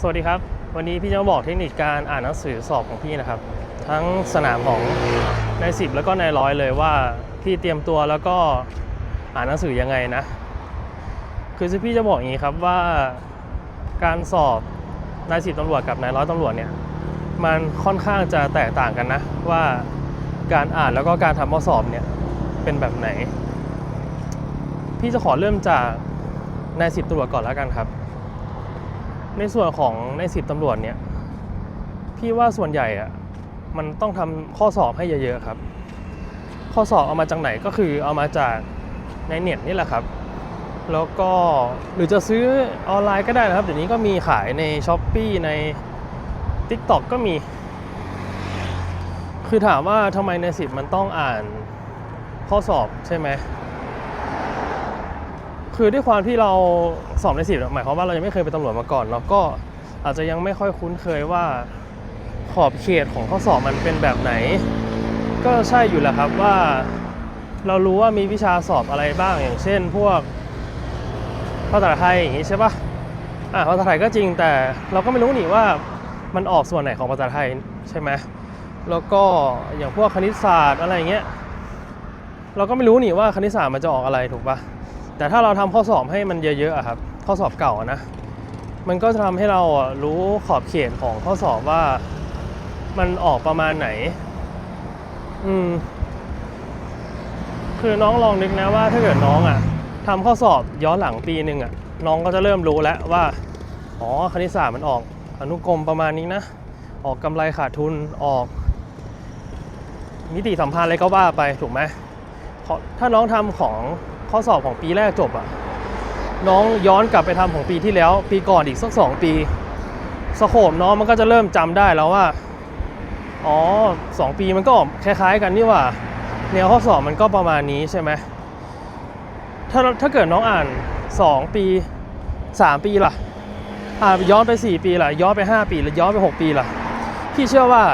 สวัสดีครับ วันนี้พี่จะมาบอกเทคนิคการอ่านหนังสือสอบของพี่นะครับ ทั้งสนามของนายสิบแล้วก็นายร้อยเลยว่าพี่เตรียมตัวแล้วก็อ่านหนังสือยังไงนะ คือพี่จะบอกอย่างนี้ครับว่าการสอบนายสิบตำรวจกับนายร้อยตำรวจเนี่ยมันค่อนข้างจะแตกต่างกันนะ ว่าการอ่านแล้วก็การทำข้อสอบเนี่ยเป็นแบบไหน พี่จะขอเริ่มจากนายสิบตำรวจก่อนแล้วกันครับ ในส่วนของในสิบตำรวจเนี่ย พี่ว่าส่วนใหญ่อะมันต้องทำข้อสอบให้เยอะๆครับ ข้อสอบเอามาจากไหนก็คือเอามาจากในเน็ตนี่แหละครับ แล้วก็หรือจะซื้อออนไลน์ก็ได้นะครับ เดี๋ยวนี้ก็มีขายใน s h อ p e e ใน TikTok ก็มี คือถามว่าทำไมในสิบมันต้องอ่านข้อสอบใช่ไหม คือด้วยความที่เราสอบในสิบหมายความว่าเรายังไม่เคยเป็นตำรวจมาก่อนเราก็อาจจะยังไม่ค่อยคุ้นเคยว่าขอบเขตของข้อสอบมันเป็นแบบไหน ก็ใช่อยู่แหละครับว่าเรารู้ว่ามีวิชาสอบอะไรบ้างอย่างเช่น พวกภาษาไทยอย่างนี้ใช่ปะอ่าภาษาไทยก็จริงแต่เราก็ไม่รู้นี่ว่ามันออกส่วนไหนของภาษาไทยใช่ไหมแล้วก็อย่างพวกคณิตศาสตร์อะไรอย่างเงี้ยเราก็ไม่รู้นี่ว่าคณิตศาสตร์มันจะออกอะไรถูกปะ แต่ถ้าเราทำข้อสอบให้มันเยอะๆอะครับ ข้อสอบเก่านะ มันก็จะทำให้เรารู้ขอบเขตของข้อสอบว่ามันออกประมาณไหน อืม คือน้องลองนึกนะว่าถ้าเกิดน้องอะทำข้อสอบย้อนหลังปีหนึ่งอะน้องก็จะเริ่มรู้แล้วว่า อ๋อ คณิตศาสตร์มันออก อนุกรมประมาณนี้นะ ออกกำไรขาดทุน ออกนิติสัมพันธ์อะไรก็ว่าไปถูกไหมถ้าน้องทำของ ข้อสอบของปีแรกจบอะน้องย้อนกลับไปทำของปีที่แล้ว ปีก่อนอีกสักสองปีสโคปน้องมันก็จะเริ่มจำได้แล้วว่าอ๋อสองปีมันก็คล้าย ๆ กันนี่ว่าแนวข้อสอบมันก็ประมาณนี้ใช่ไหมถ้าถ้าเกิดน้องอ่าน 2 ปี 3 ปีล่ะอ่าย้อนไป 4 ปีล่ะ ย้อนไป 5 ปีหรือย้อนไป 6 ปีล่ะพี่เชื่อว่า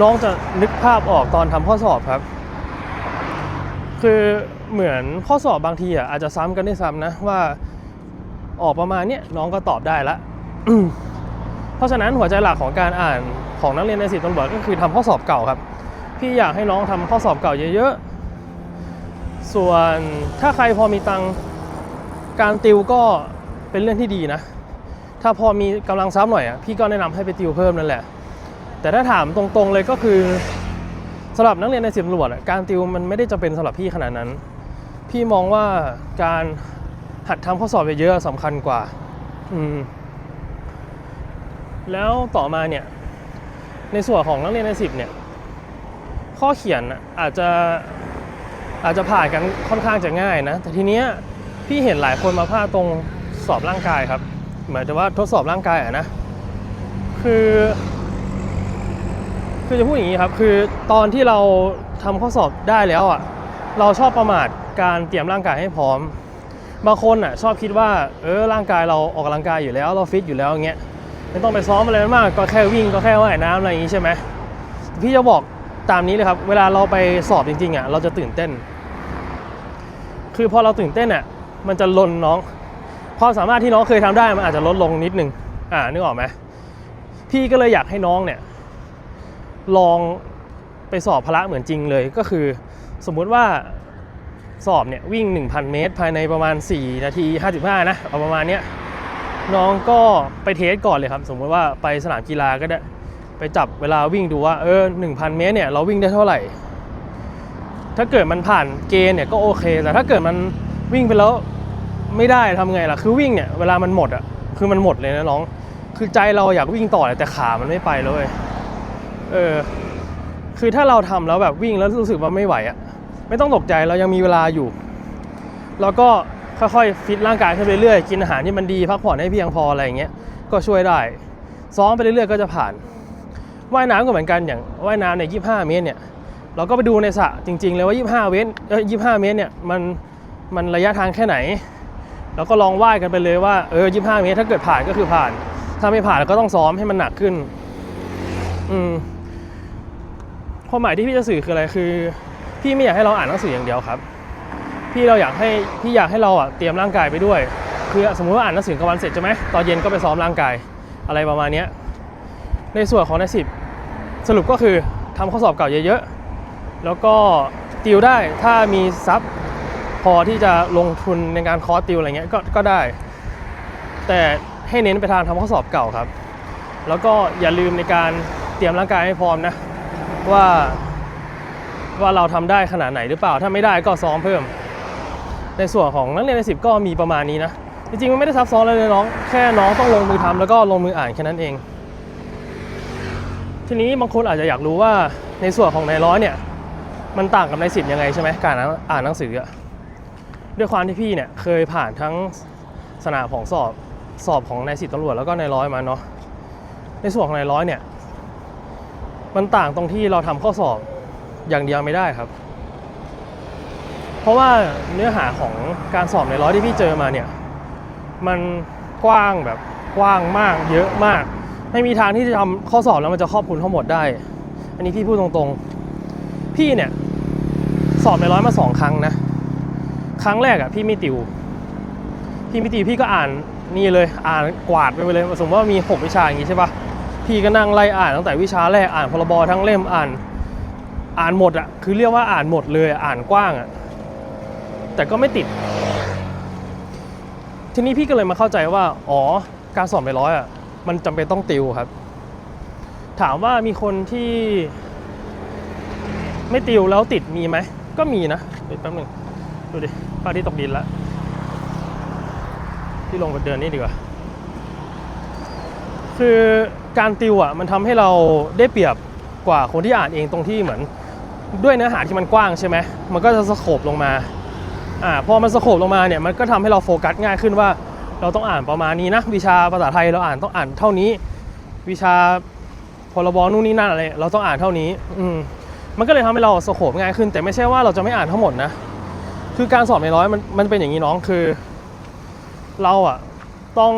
น้องจะนึกภาพออกตอนทำข้อสอบครับ คือ เหมือนข้อสอบบางทีอะอาจจะซ้ำกันได้ซ้ำนะว่าออกประมาณเนี้ยน้องก็ตอบได้ละเพราะฉะนั้นหัวใจหลักของการอ่านของนักเรียนในสิบตำรวจก็คือทำข้อสอบเก่าครับ พี่อยากให้น้องทำข้อสอบเก่าเยอะๆ ส่วนถ้าใครพอมีตังการติวก็เป็นเรื่องที่ดีนะ ถ้าพอมีกำลังทรัพย์หน่อยอะพี่ก็แนะนำให้ไปติวเพิ่มนั่นแหละ แต่ถ้าถามตรงๆเลยก็คือสำหรับนักเรียนในสิบตำรวจการติวมันไม่ได้จะเป็นสำหรับพี่ขนาดนั้น พี่มองว่าการหัดทำข้อสอบเยอะๆสำคัญกว่า อืม แล้วต่อมาเนี่ย ในส่วนของนักเรียนในสิบเนี่ย ข้อเขียนอาจจะอาจจะผ่านกันค่อนข้างจะง่ายนะ แต่ทีเนี้ยพี่เห็นหลายคนมาพลาดตรงสอบร่างกายครับ หมายถึงว่าทดสอบร่างกายอะนะ คือ คือจะพูดอย่างนี้ครับ คือตอนที่เราทำข้อสอบได้แล้วอะเราชอบประมาท การเตรียมร่างกายให้พร้อม บางคนอะชอบคิดว่าเออร่างกายเราออกกำลังกายอยู่แล้วเราฟิตอยู่แล้วอย่างเงี้ยไม่ต้องไปซ้อมอะไรมากก็แค่วิ่งก็แค่ว่ายน้ำอะไรอย่างงี้ใช่ไหมพี่จะบอกตามนี้เลยครับ เวลาเราไปสอบจริงๆอะเราจะตื่นเต้น คือพอเราตื่นเต้นอะมันจะลนน้องความสามารถที่น้องเคยทำได้มันอาจจะลดลงนิดนึงอ่านึกออกไหมพี่ก็เลยอยากให้น้องเนี่ยลองไปสอบพละเหมือนจริงเลยก็คือ สมมุติว่า สอบเนี่ยวิ่ง 1,000 เมตร ภายในประมาณ 4 นาที 55 นะ เอาประมาณเนี้ยน้องก็ไปเทสก่อนเลยครับ สมมติว่าไปสนามกีฬาก็ได้ ไปจับเวลาวิ่งดูว่าเออ 1,000 เมตรเนี่ยเราวิ่งได้เท่าไหร่ ถ้าเกิดมันผ่านเกณฑ์เนี่ยก็โอเค แต่ถ้าเกิดมันวิ่งไปแล้วไม่ได้ทำไงล่ะ คือวิ่งเนี่ยเวลามันหมดอะ คือมันหมดเลยนะน้อง คือใจเราอยากวิ่งต่อแต่ขามันไม่ไปเลย เออ คือถ้าเราทำแล้วแบบวิ่งแล้วรู้สึกว่าไม่ไหวอะ ไม่ต้องตกใจเรายังมีเวลาอยู่ แล้วก็ค่อยๆฟิตร่างกายขึ้นไปเรื่อยๆกินอาหารที่มันดีพักผ่อนให้เพียงพออะไรอย่างเงี้ยก็ช่วยได้ซ้อมไปเรื่อยๆก็จะผ่านว่ายน้ำก็เหมือนกันอย่างว่ายน้ำใน25 เมตรเนี่ยเราก็ไปดูในสระจริง ๆ เลยว่า 25 เมตรเอ้ย25 เมตรเนี่ยมันมันระยะทางแค่ไหนแล้วก็ลองว่ายกันไปเลยว่าเออ 25 เมตร ถ้าเกิดผ่านก็คือผ่าน ถ้าไม่ผ่านก็ต้องซ้อมให้มันหนักขึ้น อืมความหมายที่พี่จะสื่อคืออะไรคือ พี่ไม่อยากให้เราอ่านหนังสืออย่างเดียวครับ พี่เราอยากให้พี่อยากให้เราอะเตรียมร่างกายไปด้วย คือสมมุติว่าอ่านหนังสือกลางวันเสร็จใช่ไหมตอนเย็นก็ไปซ้อมร่างกายอะไรประมาณนี้ในส่วนของในสิบสรุปก็คือทำข้อสอบเก่าเยอะๆ แล้วก็ติวได้ถ้ามีทรัพย์พอที่จะลงทุนในการคอร์สติวอะไรเงี้ยก็ก็ได้ แต่ให้เน้นไปทางทำข้อสอบเก่าครับ แล้วก็อย่าลืมในการเตรียมร่างกายให้พร้อมนะว่า ว่าเราทำได้ขนาดไหนหรือเปล่า ถ้าไม่ได้ก็ซ้อมเพิ่ม ในส่วนของนักเรียนในสิบก็มีประมาณนี้นะ จริงๆมันไม่ได้ซับซ้อนเลยน้อง แค่น้องต้องลงมือทำแล้วก็ลงมืออ่านแค่นั้นเอง ทีนี้บางคนอาจจะอยากรู้ว่าในส่วนของในร้อยเนี่ย มันต่างกับในสิบยังไงใช่ไหมการอ่านหนังสืออะด้วยความที่พี่เนี่ยเคยผ่านทั้งสนามของสอบสอบของในสิบตำรวจแล้วก็ในร้อยมาเนาะในส่วนของในร้อยเนี่ย มันต่างตรงที่เราทำข้อสอบ อย่างเดียวไม่ได้ครับ เพราะว่าเนื้อหาของการสอบในร้อยที่พี่เจอมาเนี่ย มันกว้างแบบกว้างมาก เยอะมาก ไม่มีทางที่จะทำข้อสอบแล้วมันจะครอบคลุมทั้งหมดได้ อันนี้พี่พูดตรงๆ พี่เนี่ย สอบในร้อยมาสองครั้งนะ ครั้งแรกอะ่ะพี่ไม่ติว พี่ไม่ติวพี่ก็อ่านนี่เลยอ่านกวาดไปเลยสมมติว่ามีหกวิชาอย่างงี้ใช่ปะพี่ก็นั่งไล่อ่านตั้งแต่วิชาแรกอ่านพรบทั้งเล่มอ่าน อ่านหมดอะคือเรียกว่าอ่านหมดเลยอ่านกว้างอะแต่ก็ไม่ติด ทีนี้พี่ก็เลยมาเข้าใจว่า อ๋อ การสอบในร้อยอะมันจำเป็นต้องติวครับ ถามว่ามีคนที่ ไม่ติวแล้วติดมีไหม ก็มีนะเดี๋ยวแป๊บหนึงดูดิพระอาทิตย์ตกดินล้วพี่ลงไปเดินนี่ดีกว่า คือการติวอะมันทำให้เราได้เปรียบกว่าคนที่อ่านเองตรงที่เหมือน ด้วยเนื้อหาที่มันกว้างใช่ไหมมันก็จะสโคบลงมาอ่าพอมันสโคบลงมาเนี่ยมันก็ทำให้เราโฟกัสง่ายขึ้นว่า เราต้องอ่านประมาณนี้นะวิชาภาษาไทยเราอ่านต้องอ่านเท่านี้ วิชาพรบนู่นนี่นั่นอะไรเราต้องอ่านเท่านี้อืมมันก็เลยทำให้เราสโคบง่ายขึ้น แต่ไม่ใช่ว่าเราจะไม่อ่านทั้งหมดนะคือการสอบในร้อยมันมันเป็นอย่างนี้น้องคือ เราอะต้อง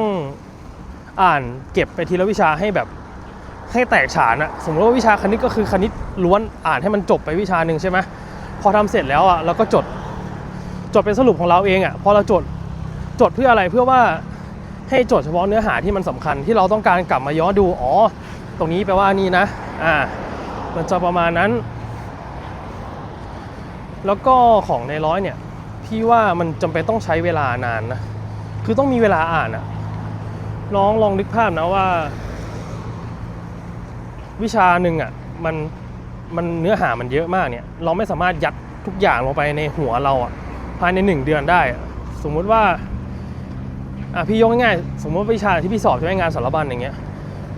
อ่านเก็บไปทีละวิชาให้แบบ ให้แตกฉานอะสมมติว่าวิชาคณิตก็คือคณิตล้วนอ่านให้มันจบไปวิชาหนึ่งใช่ไหมพอทำเสร็จแล้วอะเราก็จดจดเป็นสรุปของเราเองอะพอเราจดจดเพื่ออะไรเพื่อว่าให้จดเฉพาะเนื้อหาที่มันสำคัญที่เราต้องการกลับมาย้อนดูอ๋อตรงนี้แปลว่านี่นะอ่ามันจะประมาณนั้น แล้วก็ของในร้อยเนี่ยพี่ว่ามันจำเป็นต้องใช้เวลานานนะคือต้องมีเวลาอ่านอะน้องลองนึกภาพนะว่า วิชาหนึ่งอะมันมันเนื้อหามันเยอะมากเนี่ย เราไม่สามารถยัดทุกอย่างลงไปในหัวเราอะภายในหนึ่งเดือนได้ สมมุติว่าอะพี่ยกง่ายๆสมมติว่าวิชาที่พี่สอบใช่ไหมงานสารบัญอย่างเงี้ย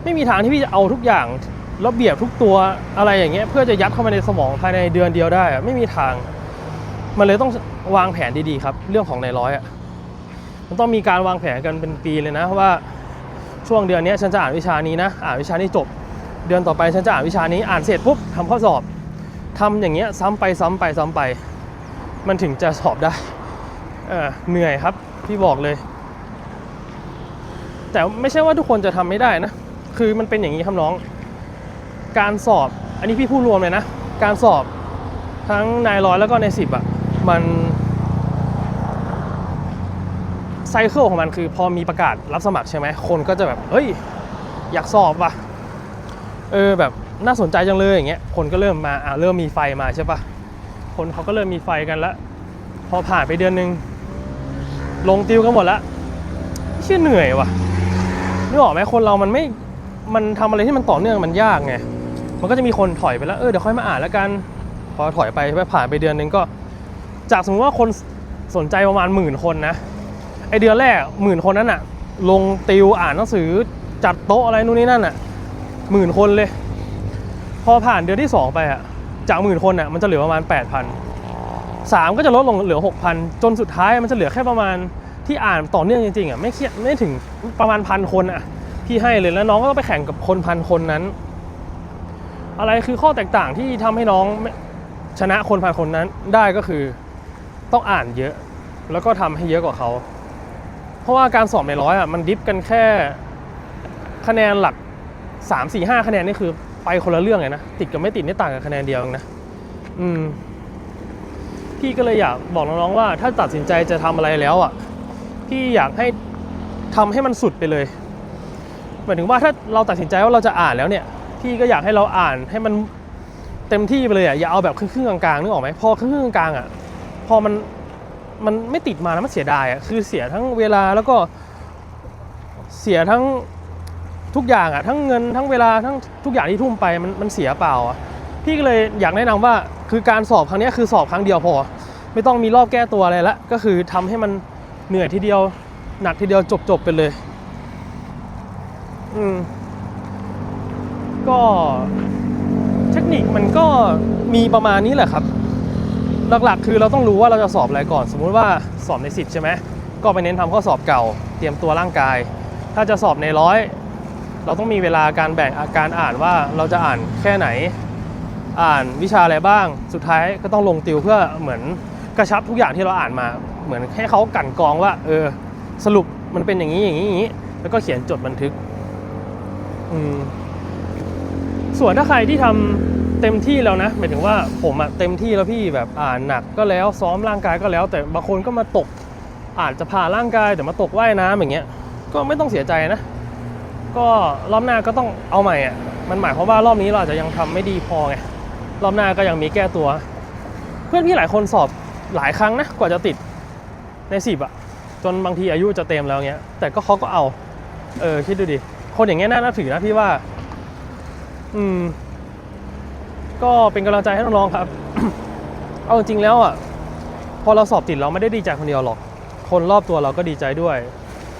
ไม่มีทางที่พี่จะเอาทุกอย่างระเบียบทุกตัวอะไรอย่างเงี้ยเพื่อจะยัดเข้ามาในสมองภายในเดือนเดียวได้อะไม่มีทาง มันเลยต้องวางแผนดีๆครับ เรื่องของในร้อยอะมันต้องมีการวางแผนกันเป็นปีเลยนะว่าช่วงเดือนนี้ฉันจะอ่านวิชานี้นะ อ่านวิชานี้จบ เดือนต่อไปฉันจะอ่านวิชานี้อ่านเสร็จปุ๊บทำข้อสอบทำอย่างเงี้ยซ้ำไปซ้ำไปซ้ำไป มันถึงจะสอบได้เออเหนื่อยครับพี่บอกเลย แต่ไม่ใช่ว่าทุกคนจะทำไม่ได้นะ คือมันเป็นอย่างนี้ครับน้อง การสอบอันนี้พี่พูดรวมเลยนะ การสอบทั้งนายร้อยแล้วก็ในสิบอะมันไซเคิลของมันคือพอมีประกาศรับสมัครใช่ไหมคนก็จะแบบ เฮ้ย อยากสอบว่ะ เออแบบน่าสนใจจังเลยอย่างเงี้ยคนก็เริ่มมาอ่าเริ่มมีไฟมาใช่ปะคนเขาก็เริ่มมีไฟกันแล้วพอผ่านไปเดือนหนึ่งลงติวกันหมดแล้วเชื่อเหนื่อยว่ะนึกออกไหมคนเรามันไม่มันทำอะไรที่มันต่อเนื่องมันยากไงมันก็จะมีคนถอยไปแล้วเออเดี๋ยวค่อยมาอ่านแล้วกัน พอถอยไปไปผ่านไปเดือนหนึ่งก็ จากสมมติว่าคนสนใจประมาณหมื่นคนนะไอเดือนแรกหมื่นคนนั้นอะลงติวอ่านหนังสือจัดโต๊ะอะไรนู่นนี่นั่นอะ หมื่นคนเลย พอผ่านเดือนที่ 2 ไปอะจากหมื่นคนอะมันจะเหลือประมาณ 8,000สามก็จะลดลงเหลือ 6,000 จนสุดท้ายมันจะเหลือแค่ประมาณที่อ่านต่อเนื่องจริงๆอะไม่เครียดไม่ถึงประมาณพันคนอะพี่ให้เลยแล้วน้องก็ต้องไปแข่งกับคนพันคนนั้น อะไรคือข้อแตกต่างที่ทำให้น้องชนะคนพันคนนั้นได้ก็คือต้องอ่านเยอะ แล้วก็ทำให้เยอะกว่าเขา เพราะว่าการสอบในร้อยอะมันดิฟกันแค่คะแนนหลัก 3 4 5คะแนนนี่คือไปคนละเรื่องเลยนะ ติดกับไม่ติดนี่ต่างกันคะแนนเดียวนะ อืม พี่ก็เลยอยากบอกน้องๆว่า ถ้าตัดสินใจจะทำอะไรแล้วอะ พี่อยากให้ทำให้มันสุดไปเลยหมายถึงว่าถ้าเราตัดสินใจว่าเราจะอ่านแล้วเนี่ย พี่ก็อยากให้เราอ่านให้มันเต็มที่ไปเลยอะอย่าเอาแบบครึ่งๆกลางๆนึกออกไหมพอครึ่งๆกลางๆอะ พอมันมันไม่ติดมาแล้วมันเสียดายอะคือเสียทั้งเวลาแล้วก็เสียทั้ง ทุกอย่างอะทั้งเงินทั้งเวลาทั้งทุกอย่างที่ทุ่มไปมันมันเสียเปล่าอะพี่ก็เลยอยากแนะนำว่าคือการสอบครั้งนี้คือสอบครั้งเดียวพอ ไม่ต้องมีรอบแก้ตัวอะไรละก็คือทำให้มันเหนื่อยทีเดียวหนักทีเดียวจบๆไปเลย อืมก็เทคนิคมันก็มีประมาณนี้แหละครับ หลักๆ คือเราต้องรู้ว่าเราจะสอบอะไรก่อน สมมุติว่าสอบใน10ใช่ไหมก็ไปเน้นทำข้อสอบเก่า เตรียมตัวร่างกาย ถ้าจะสอบในร้อย เราต้องมีเวลาการแบ่งการอ่านว่าเราจะอ่านแค่ไหน อ่านวิชาอะไรบ้าง สุดท้ายก็ต้องลงติวเพื่อเหมือนกระชับทุกอย่างที่เราอ่านมา เหมือนให้เขากลั่นกรองว่า เออ สรุปมันเป็นอย่างนี้อย่างนี้อย่างนี้ แล้วก็เขียนจดบันทึก อืม ส่วนถ้าใครที่ทำเต็มที่แล้วนะหมายถึงว่าผมอะเต็มที่แล้วพี่แบบอ่านหนักก็แล้วซ้อมร่างกายก็แล้ว แต่บางคนก็มาตกอาจจะผ่าร่างกายแต่มาตกว่ายน้ำอย่างเงี้ย ก็ไม่ต้องเสียใจนะ ก็รอบหน้าก็ต้องเอาใหม่อะมันหมายความว่ารอบนี้เราอาจจะยังทำไม่ดีพอไงรอบหน้าก็ยังมีแก้ตัว เพื่อนพี่หลายคนสอบหลายครั้งนะกว่าจะติดในสิบอะจนบางทีอายุจะเต็มแล้วเงี้ย แต่ก็เขาก็เอา เออคิดดูดิคนอย่างเงี้ยน่านับถือนะพี่ว่า อืม ก็เป็นกำลังใจให้น้องๆครับ เอาจริงๆแล้วอะพอเราสอบติดเราไม่ได้ดีใจคนเดียวหรอก คนรอบตัวเราก็ดีใจด้วย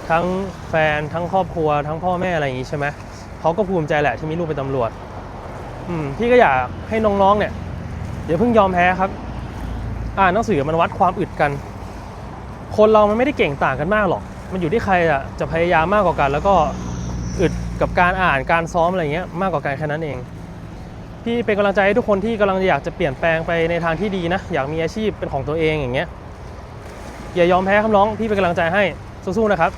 ทั้งแฟนทั้งครอบครัว ทั้งพ่อแม่อะไรอย่างงี้ใช่ไหมเขาก็ภูมิใจแหละที่มีลูกเป็นตำรวจ อืมพี่ก็อยากให้น้องๆเนี่ยอย่าเพิ่งยอมแพ้ครับ อ่านหนังสือมันวัดความอึดกัน คนเรามันไม่ได้เก่งต่างกันมากหรอก มันอยู่ที่ใครอะจะพยายามมากกว่ากัน แล้วก็อึดกับการอ่านการซ้อมอะไรเงี้ยมากกว่ากันแค่นั้นเองพี่เป็นกำลังใจให้ทุกคนที่กำลังอยากจะเปลี่ยนแปลงไปในทางที่ดีนะ อยากมีอาชีพเป็นของตัวเองอย่างเงี้ยอย่ายอมแพ้ครับน้องพี่เป็นกำลังใจให้สู้ๆนะครับ